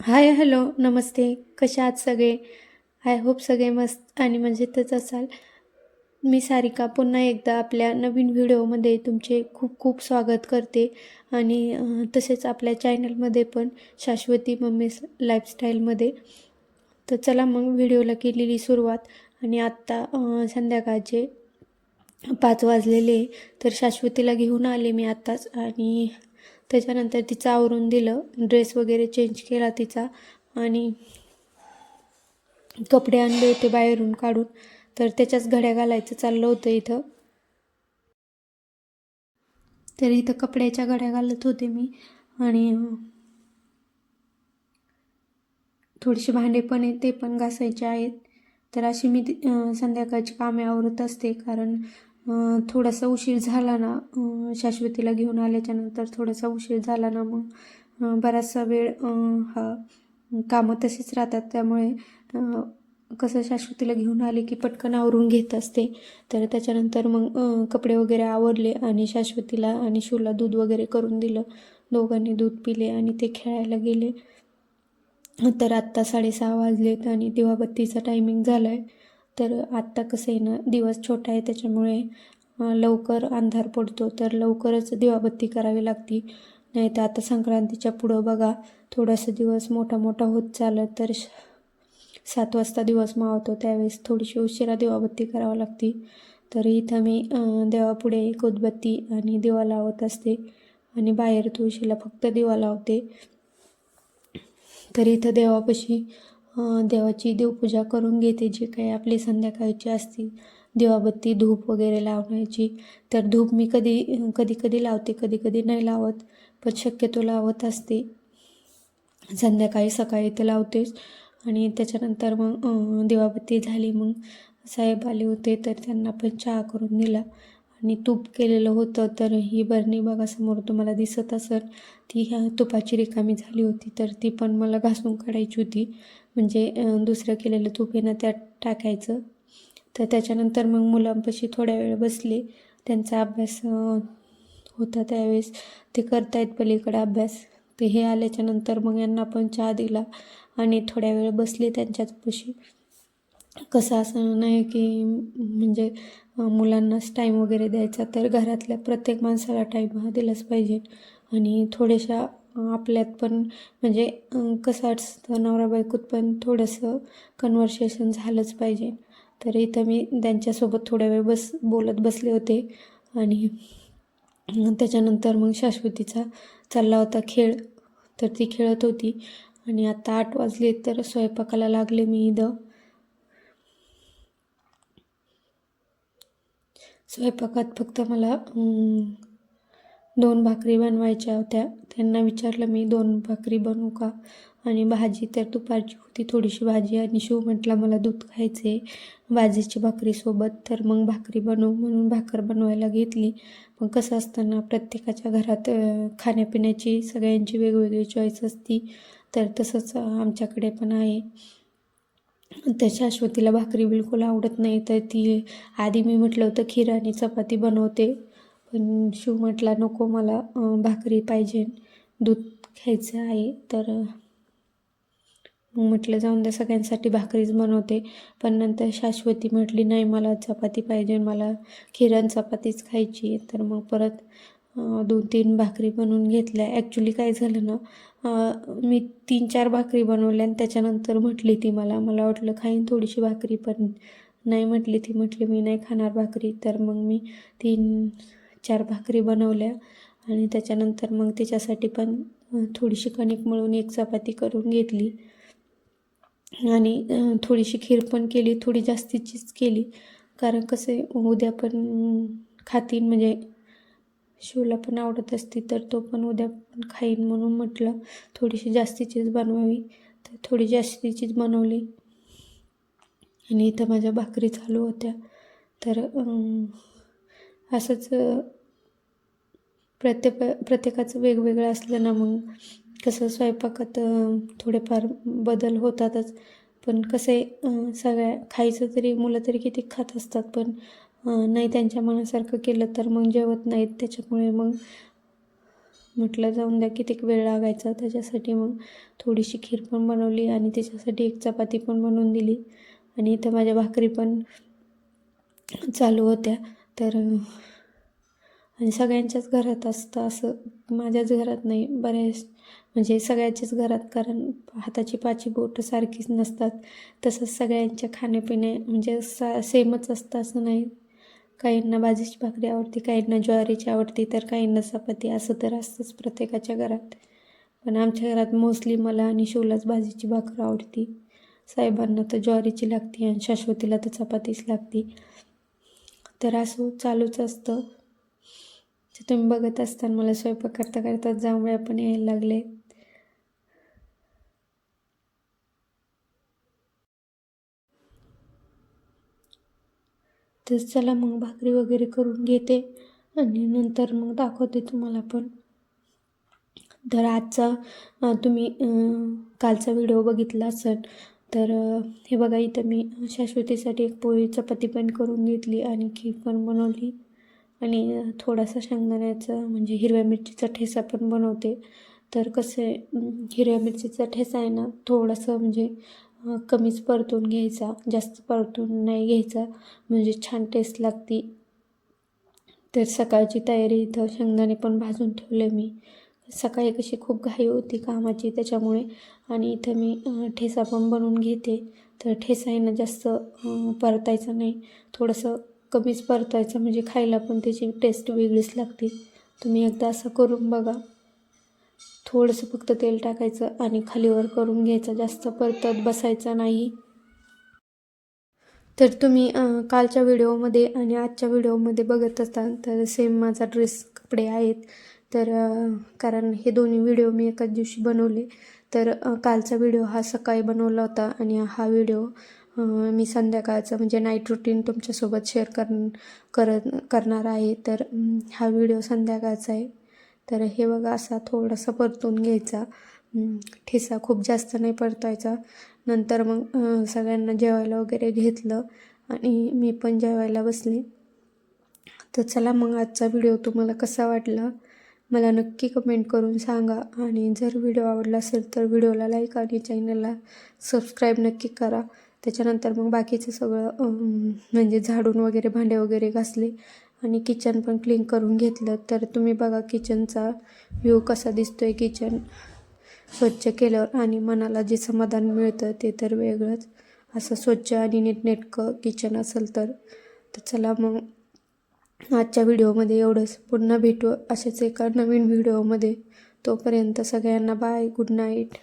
Hi hello नमस्ते. कशा आहात सगळे? आय होप सगळे मस्त आणि मजेतच असाल. मी सारिका पुन्हा एकदा आपल्या नवीन व्हिडिओमध्ये तुमचे खूप खूप स्वागत करते. आणि तसेच आपल्या चॅनलमध्ये पण शाश्वती मम्मीस लाईफस्टाईलमध्ये. तर चला मग व्हिडिओला केलेली सुरुवात. आणि आत्ता संध्याकाळचे पाच वाजलेले तर शाश्वतीला घेऊन आले मी आत्ताच. आणि त्याच्यानंतर तिचं आवरून दिलं ड्रेस वगैरे चेंज केला तिचा आणि कपडे आणले होते बाहेरून काढून. तर त्याच्याच घड्या घालायचं चाललं होतं इथं. तर इथं कपड्याच्या घड्या घालत होते मी आणि थोडीशी भांडे पण आहेत ते पण घासायचे आहेत. तर अशी मी संध्याकाळची कामे आवरत असते कारण थोडासा उशीर झाला ना शाश्वतीला घेऊन आल्याच्यानंतर थोडासा उशीर झाला ना मग बराचसा वेळ हा कामं तशीच राहतात. त्यामुळे कसं शाश्वतीला घेऊन आले की पटकन आवरून घेत असते. तर त्याच्यानंतर मग कपडे वगैरे आवरले आणि शाश्वतीला आणि शूला दूध वगैरे करून दिलं. दोघांनी दूध पिले आणि ते खेळायला गेले. तर आत्ता साडेसहा वाजलेत आणि दिवाबत्तीचा टायमिंग झाला आहे तर आत्ता कसं आहे ना दिवस छोटा आहे त्याच्यामुळे लवकर अंधार पडतो. तर लवकरच दिवाबत्ती करावी लागती. नाही तर आता संक्रांतीच्या पुढं बघा थोडासा दिवस मोठा मोठा होत चालला तर श- सात वाजता दिवस मावतो. त्यावेळेस थोडीशी उशिरा दिवाबत्ती करावी लागती. तर इथं मी देवापुढे एक उदबत्ती आणि दिवा लावत असते. आणि बाहेर तुळशीला फक्त दिवा लावते. तर इथं देवापाशी देवाची देवपूजा करून घेते जे काही आपली संध्याकाळची असतील दिवाबत्ती धूप वगैरे लावण्याची. तर धूप मी कधी कधी कधी लावते कधी कधी नाही लावत पण शक्यतो लावत असते. संध्याकाळी सकाळी तर लावतेच. आणि त्याच्यानंतर मग देवाबत्ती दिवाबत्ती झाली मग साहेब आले होते तर त्यांना पण चहा करून दिला. आणि तूप केलेलं होतं तर ही बरणी बघा समोर तुम्हाला दिसत असेल. ती ह्या तुपाची रिकामी झाली होती तर ती पण मला घासून काढायची होती. म्हणजे दुसरं केलेलं तूप आहे ना त्यात टाकायचं. तर त्याच्यानंतर मग मुलांपाशी थोड्या वेळ बसले. त्यांचा अभ्यास होता त्यावेळेस. ते करतायत पलीकडे अभ्यास. ते हे आल्याच्यानंतर मग यांना पण चहा दिला आणि थोड्या वेळ बसले त्यांच्याचपाशी कसं असं नाही की म्हणजे मुलांनाच टाईम वगैरे द्यायचा तर घरातल्या प्रत्येक माणसाला टाईम हा दिलाच पाहिजे. आणि थोड्याशा आपल्यात पण म्हणजे कसं असतं नवरा बायकोत पण थोडंसं कन्व्हर्सेशन झालंच पाहिजे. तर इथं मी त्यांच्यासोबत थोड्या वेळ बस बोलत बसले होते. आणि त्याच्यानंतर मग शाश्वतीचा चालला होता खेळ तर ती खेळत होती. आणि आता आठ वाजले तर स्वयंपाकाला लागले मी इथं. स्वयंपाकात फक्त मला दोन भाकरी बनवायच्या होत्या. त्यांना विचारलं मी दोन भाकरी बनवू का? आणि भाजी तर दुपारची होती थोडीशी भाजी आणि शिव म्हटला मला दूध खायचे भाजीची भाकरीसोबत तर मग भाकरी बनवू म्हणून भाकर बनवायला घेतली. मग कसं असताना प्रत्येकाच्या घरात खाण्यापिण्याची सगळ्यांची वेगवेगळी चॉईस असती तर तसंच आमच्याकडे पण आहे. तर शाश्वतीला भाकरी बिलकुल आवडत नाही. तर ती आधी मी म्हटलं होतं खीर आणि चपाती बनवते. पण शिव म्हटला नको मला भाकरी पाहिजे. दूध खायचं आहे तर मग म्हटलं जाऊन द्या सगळ्यांसाठी भाकरीच बनवते पण नंतर शाश्वती म्हटली नाही मला चपाती पाहिजे मला खीर आणि चपातीच खायची आहे. तर मग परत दोन तीन भाकरी बनवून घेतल्या. ॲक्च्युली काय झालं ना मी तीन चार भाकरी बनवल्या आणि त्याच्यानंतर म्हटली ती मला. मला वाटलं खाईन थोडीशी भाकरी पण नाही म्हटली ती. म्हटली मी नाही खाणार भाकरी. तर मग मी तीन चार भाकरी बनवल्या आणि त्याच्यानंतर मग त्याच्यासाठी पण थोडीशी कणिक मळून एक चपाती करून घेतली. आणि थोडीशी खीर पण केली थोडी जास्तीचीच केली. कारण कसं उद्या पण खातीन म्हणजे शिवला पण आवडत असती तर तो पण उद्या पण खाईन म्हणून म्हटलं थोडीशी जास्तीचीच बनवावी. तर थोडी जास्तीचीच बनवली. आणि इथं माझ्या भाकरी चालू होत्या. तर असंच प्रत्येक प्रत्येकाचं वेगवेगळं असलं ना मग कसं स्वयंपाकात थोडेफार बदल होतातच. पण कसं आहे सगळ्या खायचं तरी मुलं तरी किती खात असतात पण नाही त्यांच्या मनासारखं केलं तर मग जेवत नाहीत. त्याच्यामुळे मग म्हटलं जाऊन द्या कितीक वेळ लागायचा? त्याच्यासाठी मग थोडीशी खीर पण बनवली आणि त्याच्यासाठी एक चपाती पण बनवून दिली. आणि इथं माझ्या भाकरी पण चालू होत्या. तर आणि सगळ्यांच्याच घरात असतं असं. माझ्याच घरात नाही बऱ्याच म्हणजे सगळ्याच्याच घरात. कारण हाताची पाची बोटं सारखीच नसतात. तसंच सगळ्यांच्या खाण्यापिणे म्हणजे सा सेमच असतं असं नाही. काहींना भाजीची भाकरी आवडते काहींना ज्वारीची आवडते तर काहींना चपाती. असं तर असतंच प्रत्येकाच्या घरात. पण आमच्या घरात मोस्टली मला आणि शिवलाच भाजीची भाकर आवडती. साहेबांना तर ज्वारीची लागते आणि शाश्वतीला तर चपातीच लागते. तर असं चालूच असतं. तुम्ही बघत असताना मला स्वयंपाक करता करता जांभळ्या पण यायला लागले तर चला मग भाकरी वगैरे करून घेते आणि नंतर मग दाखवते तुम्हाला पण. तर आजचा तुम्ही कालचा व्हिडिओ बघितला असेल तर हे बघा इथं मी शाश्वतीसाठी एक पोळी चपाती पण करून घेतली आणि खीर पण बनवली. आणि थोडासा शेंगदाण्याचा म्हणजे हिरव्या मिरचीचा ठेसा पण बनवते. तर कसं आहे हिरव्या मिरचीचा ठेसा आहे ना थोडंसं म्हणजे कमीच परतून घ्यायचा जास्त परतून नाही घ्यायचा म्हणजे छान टेस्ट लागती. तर सकाळची तयारी इथं शेंगदाणे पण भाजून ठेवले मी. सकाळी कशी खूप घाई होती कामाची त्याच्यामुळे. आणि इथं मी ठेसा पण बनवून घेते. तर ठेसा ना जास्त परतायचं परतायचा नाही. थोडंसं कमीच परतायचं म्हणजे खायला पण त्याची टेस्ट वेगळीच लागते. तुम्ही एकदा असं करून बघा. थोडंसं फक्त तेल टाकायचं आणि खालीवर करून घ्यायचं. जास्त परतत बसायचं नाही. तर तुम्ही कालच्या व्हिडिओमध्ये आणि आजच्या व्हिडिओमध्ये बघत असाल तर सेम माझा ड्रेस कपडे आहेत. तर कारण हे दोन्ही व्हिडिओ मी एकाच दिवशी बनवले. तर कालचा व्हिडिओ हा सकाळी बनवला होता आणि हा व्हिडिओ मी संध्याकाळचा म्हणजे नाईट रुटीन तुमच्यासोबत शेअर कर करत करणार आहे. तर हा व्हिडिओ संध्याकाळचा आहे. तर हे बघा असा थोडासा परतून घ्यायचा. ठेसा खूप जास्त नाही परतायचा. नंतर मग सगळ्यांना जेवायला वगैरे घेतलं आणि मी पण जेवायला बसले. तर चला मग आजचा व्हिडिओ तुम्हाला कसा वाटला? मला नक्की कमेंट करून सांगा. आणि जर व्हिडिओ आवडला असेल तर व्हिडिओला लाईक आणि चॅनलला सबस्क्राईब नक्की करा. त्याच्यानंतर मग बाकीचं सगळं म्हणजे झाडून वगैरे भांडे वगैरे घासले. आणि किचन पण क्लीन करून घेतलं. तर तुम्ही बघा किचनचा व्ह्यू कसा दिसतो आहे किचन स्वच्छ केल्यावर आणि मनाला जे समाधान मिळतं ते तर वेगळंच. असं स्वच्छ आणि नीटनेटकं किचन असेल तर तर चला मग आजच्या व्हिडिओमध्ये एवढंच. पुन्हा भेटू अशाच एका नवीन व्हिडिओमध्ये. तोपर्यंत सगळ्यांना बाय गुड नाईट